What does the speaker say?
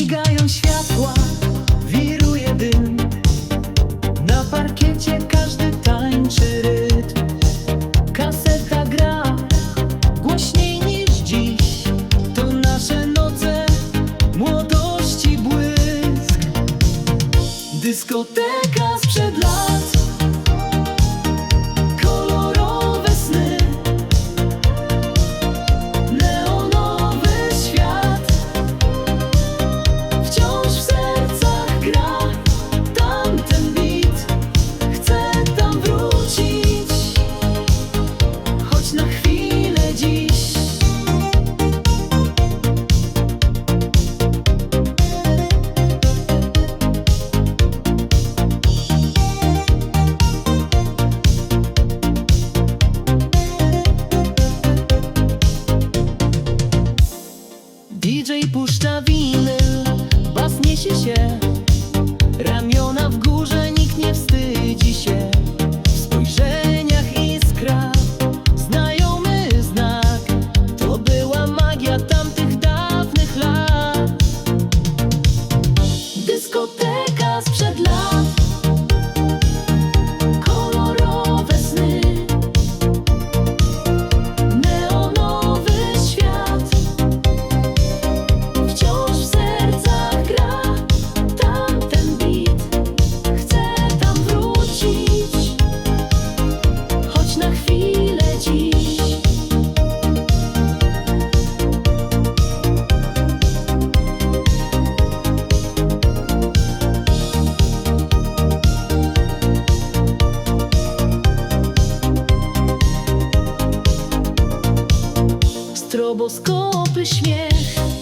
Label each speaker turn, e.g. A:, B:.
A: Migają światła, wiruje dym. Na parkiecie każdy tańczy rytm. Kaseta gra głośniej niż dziś. To nasze noce młodości błysk. Dyskoteka sprzed lat. stroboskopy śmiech.